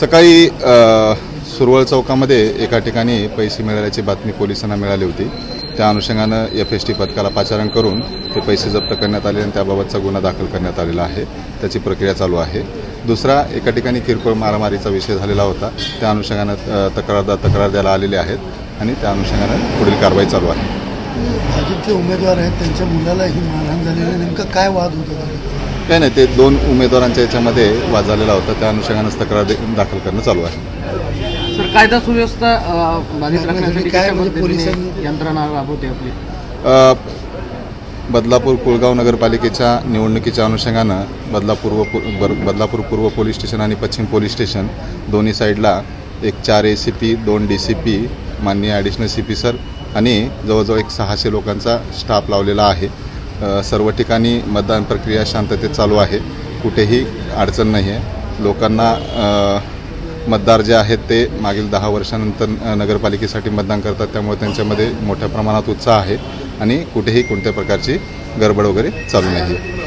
सकाळी सुरवळ चौकामध्ये एका ठिकाणी पैसे मिळाल्याची बातमी पोलिसांना मिळाली होती. त्या अनुषंगानं एफ एस टी पथकाला पाचारण करून ते पैसे जप्त करण्यात आले आणि त्याबाबतचा गुन्हा दाखल करण्यात आलेला आहे. त्याची प्रक्रिया चालू आहे. दुसरा एका ठिकाणी किरकोळ मारामारीचा विषय झालेला होता. त्या अनुषंगानं तक्रारदार तक्रार द्यायला आलेले आहेत आणि त्या अनुषंगानं पुढील कारवाई चालू आहे. भाजपचे उमेदवार आहेत त्यांच्या मुलाला ही मारहाण झालेली नेमकं काय वाद होता? काय नाही ते दोन उमेदवारांच्या याच्यामध्ये वाद झालेला होता. त्या अनुषंगानंच तक्रार दे- दाखल करणं चालू आहे. सर कायदा सुव्यवस्था अ, बाधित राखण्यासाठी काय कशा म्हणजे पद्धतीने पोलिसांनी- यंत्रणा राबवते आपली? अ, बदलापूर कुळगाव नगरपालिकेच्या निवडणुकीच्या अनुषंगानं बदलापूर व पु- बर- बदलापूर पूर्व पोलीस स्टेशन आणि पश्चिम पोलीस स्टेशन दोन्ही साईडला एक चार ए सी पी दोन डी सी पी माननीय ॲडिशनल सी पी सर आणि जवळजवळ एक सहाशे लोकांचा स्टाफ लावलेला आहे. सर्व ठिकाणी मतदान प्रक्रिया शांततेत चालू आहे. कुठेही अडचण नाही आहे लोकांना मतदार जे आहेत ते मागील दहा वर्षानंतर नगरपालिकेसाठी मतदान करतात. त्यामुळे त्यांच्यामध्ये मोठ्या प्रमाणात उत्साह आहे आणि कुठेही कोणत्या प्रकारची गडबड वगैरे चालू नाही